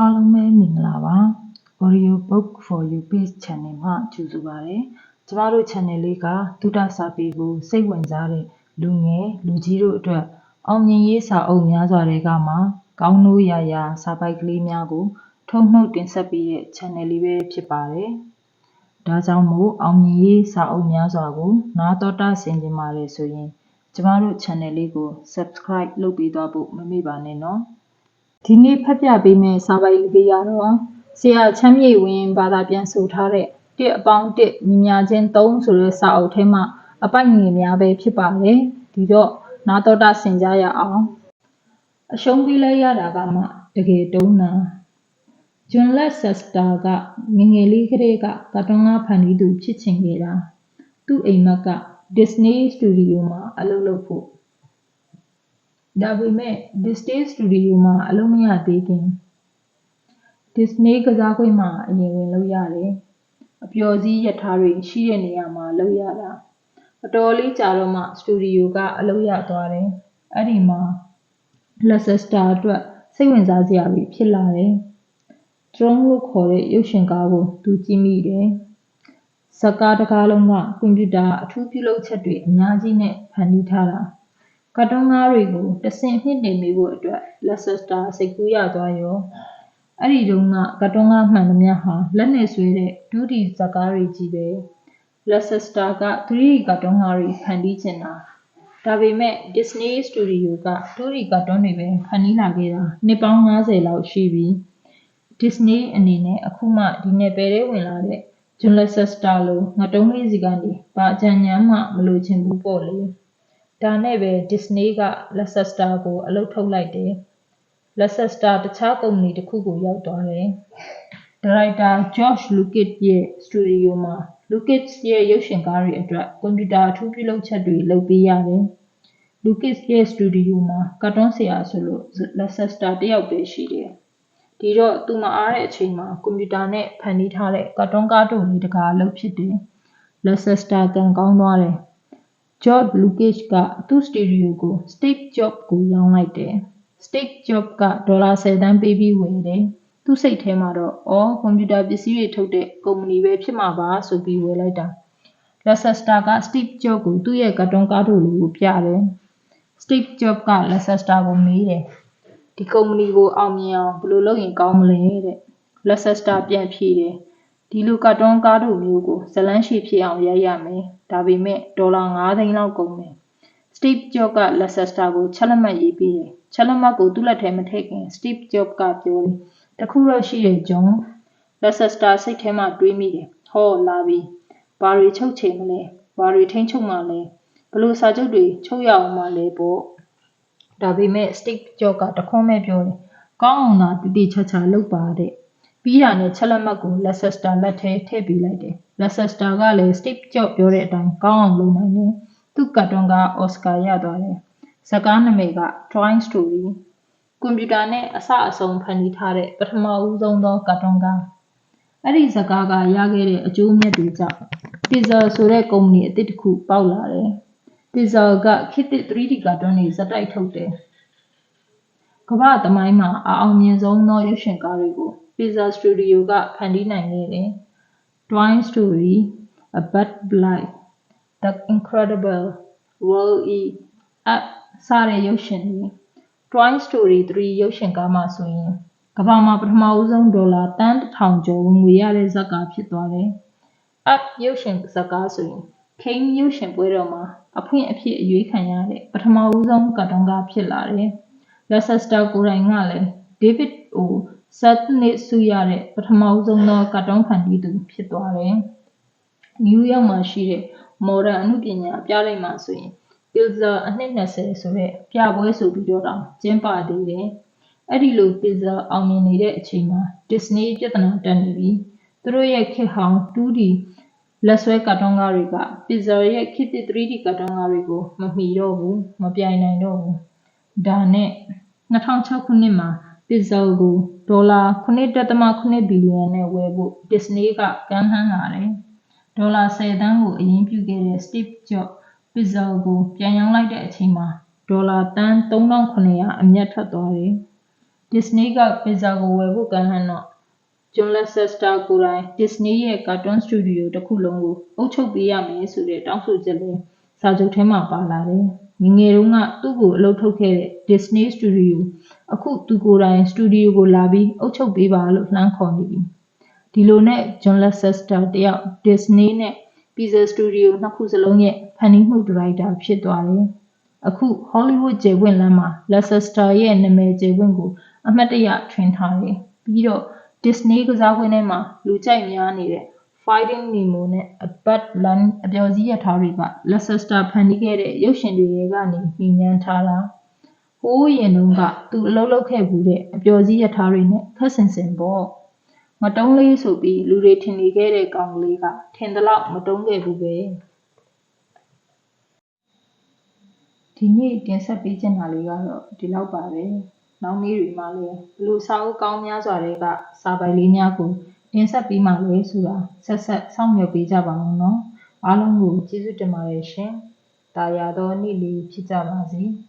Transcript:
အားလုံးပဲမင်္ဂလာပါ Audio Book for You Page Channel မှာကြိုဆိုပါရစေ။ကျမတို့ channel လေးကသုတစာပေကိုစိတ်ဝင်စားတဲ့လူငယ်လူကြီးတို့အတွက်အောင်မြင်ရေးစာအုပ်များစွာတွေကမှကောင်းလို့ရာရာစာပိုက်ကလေးများကို ထုတ်နှုတ်တင်ဆက်ပေးတဲ့ channel လေးပဲဖြစ်ပါတယ်။ဒါကြောင့်မို့အောင်မြင်ရေးစာအုပ်များစွာကိုနားတော်တာဆင်ကြပါရဆိုရင် ကျမတို့ channel လေးကို subscribe လုပ်ပေးသွားဖို့မမေ့ပါနဲ့နော်။ ဒီနေ့ဖတ်ပြပေးမယ့်စာပိုဒ်လေးကတော့ ဆရာချမ်းမြေ့ဝင်း ဘာသာပြန်ဆိုထားတဲ့တစ်အပေါင်းတစ်ညီညာချင်း3ဆိုတဲ့စာအုပ်ထဲမှာအပိုက်ငယ်များပဲဖြစ်ပါတယ် ဒီတော့ နာတော်တာဆင်ကြရအောင် အရှုံးပေးလိုက်ရတာကမှ တကယ်တုံးနာဂျွန်လက်ဆက်စတာကငငယ်လေးကလေးကကတ်တွန်းကားဖန်တီးသူ ဖြစ်ချင်ခဲ့တာ သူ့အိမ်မက်က Disney Studio မှာ အလုပ်လုပ်ဖို့ ဒါပေမဲ့ Disney Studio မှာအလုပ်မရသေးခင် Disney ကစားကွင်းမှာအရင်ဝင်လုပ်ရတယ်။အပျော်စီးရထားတွေရှိတဲ့နေရာမှာလုပ်ရတာ။အတော်လေးကြာတော့မှစတူဒီယိုကအလုပ်ရသွားတယ်။အဲ့ဒီမှာ Leicester အတွက်စိတ်ဝင်စားစရာတွေဖြစ်လာတယ်။ Tron လို့ခေါ်တဲ့ရုပ်ရှင်ကားကိုသူကြည့်မိတယ်။ဇာတ်ကားတစ်ကားလုံးကကွန်ပျူတာအထူးပြုလုပ်ချက်တွေအများကြီးနဲ့ဖန်တီးထားတာ။ ကတ်တွန်းကားတွေကို တဆင့်မြှင့်တင်ပေးဖို့အတွက်လက်ဆက်စတာစိတ်ကူးရသွားရော အဲ့ဒီတုန်းက ကတ်တွန်းကားမှန်သမျှဟာ လက်နဲ့ဆွဲတဲ့ဒုတိဇကားတွေကြီးပဲလက်ဆက်စတာက 3D ကတ်တွန်းကားတွေ ဖန်တီးချင်တာ ဒါပေမဲ့ Disney Studio က 2D ကတ်တွန်းတွေပဲ ဖန်တီးလာခဲ့တာ နှစ်ပေါင်း90လောက်ရှိပြီ Disney အနေနဲ့ အခုမှ ဒီနယ်ပယ်ထဲဝင်လာတဲ့ John Lasseter လို ငတုံးလေးစီကနေ ဘာအကြံဉာဏ်မှ မလိုချင်ဘူးပေါ့လေ ဒါနဲ့ပဲ Disney က Leicester ကို အလုပ်ထုတ်လိုက်တယ်။ Leicester တခြားကုမ္ပဏီတစ်ခုကို ရောက်သွားတယ်။ဒါရိုက်တာ George Lucas ရဲ့ စတူဒီယိုမှာ Lucas ရဲ့ ရုပ်ရှင်ကားတွေအတွက် ကွန်ပျူတာ အထူးပြုလုပ်ချက်တွေ လုပ်ပေးရတယ်။ Lucas ရဲ့ စတူဒီယိုမှာကတ်တွန်းဆရာဆိုလို့ Leicester တယောက်ပဲရှိတယ်။ဒီတော့ သူမအားတဲ့အချိန်မှာ ကွန်ပျူတာနဲ့ ဖန်တီးထားတဲ့ကတ်တွန်းကားတုပ်လေး တကားလုပ်ဖြစ်တယ်။ Leicester ကံကောင်းသွားတယ် ဂျော့ဂျ်လူကစ်ကသူ့စတူဒီယိုကိုစတိဗ်ဂျော့ပ်ကို ရောင်းလိုက်တယ်။စတိဗ်ဂျော့ပ်ကဒေါ်လာ ၁၀ သန်းပေးပြီး ဝယ်တယ်။သူ့စိတ်ထဲမှာတော့ အော် ကွန်ပျူတာပစ္စည်းတွေထုတ်တဲ့ ကုမ္ပဏီပဲ ဖြစ်မှာပါဆိုပြီး ဝယ်လိုက်တာ။လက်ဆက်စတာကစတိဗ်ဂျော့ပ်ကို သူ့ရဲ့ကတ်တွန်းကားတို့လေးကို ပြတယ်။စတိဗ်ဂျော့ပ်ကလက်ဆက်စတာကို မေးတယ်။ဒီကုမ္ပဏီကို အောင်မြင်အောင် ဘယ်လိုလုပ်ရင် ကောင်းမလဲတဲ့။လက်ဆက်စတာပြန်ဖြေတယ် ဒီလိုကတ်တွန်းကားတို့မျိုးကိုဇလန်းရှည်ဖြစ်အောင် ရိုက်ရမယ် ဒါပေမဲ့ ဒေါ်လာ9သိန်းလောက်ကုန်မယ်စတီဗ်ဂျော့ကလက်ဆက်စတာကို ချက်လက်မှတ်ရေးပေးတယ် ချက်လက်မှတ်ကို သူ့လက်ထဲမထည့်ခင်စတီဗ်ဂျော့ကပြောတယ် တခုတော့ရှိတယ်ဂျွန်လက်ဆက်စတာစိတ်ထဲမှာ တွေးမိတယ် ဟော လာပြီ ဘာတွေချုပ်ချယ်မလဲ ဘာတွေ ထိန်းချုပ်မှလဲဘလို့စာချုပ်တွေ ချုပ်ရအောင်မလဲပေါ့ ဒါပေမဲ့စတီဗ်ဂျော့ကတခွန်းမဲ့ပြောတယ် ကောင်းအောင်သာတည်တည်ချာချာလုပ်ပါတဲ့ ပြီးတာနဲ့ချက်လက်မှတ်ကိုလက်ဆက်စတာလက်ထဲထည့်ပေးလိုက်တယ်လက်ဆက်စတာကလည်းစတိဗ်ဂျော့ပြောတဲ့အတိုင်း ကောင်းအောင်လုပ်နိုင်တယ် သူ့ကတ်တွန်းက အော်စကာရသွားတယ်ဇကားနာမည်က Drawing Story ကွန်ပျူတာနဲ့ အစအဆုံးဖန်တီးထားတဲ့ ပထမဦးဆုံးသောကတ်တွန်းကား အဲ့ဒီဇကားက ရခဲ့တဲ့အကျိုးမြတ်တွေကြောင့် Pixar ဆိုတဲ့ ကုမ္ပဏီအသစ်တစ်ခု ပေါက်လာတယ် Pixar က ခေတ်သစ် 3D ကတ်တွန်းတွေဇက်တိုက်ထုတ်တယ် ကမ္ဘာသမိုင်းမှာ အအောင်မြင်ဆုံးသော ရုပ်ရှင်ကားတွေကို Pizza Studio က ဖန်တီးနိုင်ခဲ့တယ်။ Toy Story, A Bug Life, The Incredible World E Up စတဲ့ရုပ်ရှင်တွေ Toy Story 3 ရုပ်ရှင်ကားမှာဆိုရင် ကမ္ဘာမှာ ပထမဦးဆုံးဒေါ်လာတန်း 1000 ကျော် ဝင်ငွေရတဲ့ဇာတ်ကားဖြစ်သွားတယ်။ Up ရုပ်ရှင်ဇာတ်ကားဆိုရင် King ရုပ်ရှင်ပွဲတော်မှာ အဖွင့်အဖြစ် အရွေးခံရတဲ့ ပထမဦးဆုံးကတ်တွန်းကားဖြစ်လာတယ်။ Leicester ကိုယ်တိုင်ကလည်း David O ဇတ်နှစ်ဆုရတဲ့ပထမဆုံးသောကတ်တုန်းဖန်တီးသူဖြစ်သွားတယ်။နယူးယောက်မှာရှိတဲ့မော်ဒန်အမှုပညာပြလိုက်မှာဆိုရင် Pizza အနှစ်20ဆိုတဲ့ပြပွဲဆိုပြီးတော့တောင်ကျင်းပသေးတယ်။အဲ့ဒီလို Pizza အောင်မြင်နေတဲ့အချိန်မှာ Disney ပြဿနာတက်နေပြီ။သူတို့ရဲ့ခေတ်ဟောင်း 2D လက်ဆွဲကတ်တွန်းကားတွေက Pizza ရဲ့ခေတ်သစ် 3D ကတ်တွန်းကားတွေကိုမမီတော့ဘူးမပြိုင်နိုင်တော့ဘူး။ဒါနဲ့2006ခုနှစ်မှာ Pixar ကိုဒေါ်လာ7.7ဘီလီယံနဲ့ဝယ်ဖို့ Disney ကကမ်းလှမ်းလာတယ်။ဒေါ်လာ10သန်းကိုအရင်ပြုခဲ့တဲ့ Steve Jobs Pixar ကိုပြန်ရောင်းလိုက်တဲ့အချိန်မှာဒေါ်လာသန်း3900အမြတ်ထွက်သွားတယ် Disney က Pixar ကိုဝယ်ဖို့ကမ်းလှမ်းတော့ John Lasseter ကိုယ်တိုင် Disney ရဲ့ Cartoon Studio တစ်ခုလုံးကိုအုပ်ချုပ်ပေးရမယ်ဆိုတဲ့တောင်းဆိုချက်လည်းစာချုပ်ထဲမှာပါလာတယ်။ ငယ်ငယ်တုန်းကသူ့ကိုအလုပ်ထုတ်ခဲ့တဲ့ Disney Studio အခုသူကိုယ်တိုင် Studio ကိုလာပြီးအုပ်ချုပ်ပေးပါလို့လှမ်းခေါ်နေပြီ။ဒီလိုနဲ့ John Lasseter တယောက် Disney နဲ့ Pixar Studio နှစ်ခုစလုံးရဲ့ဖန်တီးမှုဒါရိုက်တာဖြစ်သွားတယ်။အခု Hollywood ကျယ်ဝင့်လမ်းမှာ Leicester ရဲ့နာမည်ကျယ်ဝင့်ကို အမှတ်တရထွင်ထားတယ်။ပြီးတော့ Disney ကစားကွင်းထဲမှာလူကြိုက်များနေတဲ့ Finding Nemo နဲ့ A Bad Land အပျော်စီးရထားတွေက Leicester ဖန်တီးခဲ့တဲ့ ရုပ်ရှင်တွေထဲကနေမြင်ញ្ထားတာ။ဟိုးရင်တုန်းက သူအလုပ်လုပ်ခဲ့ဘူးတဲ့ အပျော်စီးရထားတွေနဲ့ခက်ဆင်ဆင်ပေါ့။မတုံးလေးဆိုပြီး လူတွေထင်နေခဲ့တဲ့ ကောင်ကလေးက ထင်သလောက် မတုံးခဲ့ဘူးပဲ။ဒီနေ့ တင်ဆက်ပေးချင်တာလေးကတော့ ဒီလောက်ပါပဲ။နောက်နေ့တွေမှာလည်းဘလို့စာအုပ်ကောင်းများစွာတွေကစာပိုင်လေးများကို တင်ဆက်ပေးမှလဲဆိုတာဆက်ဆက်စောင့်မျှော်ပေးကြပါဦးနော်။အားလုံးကိုကျေးဇူးတင်ပါတယ်ရှင်။တာယာသောနေ့လေးဖြစ်ကြပါစေ။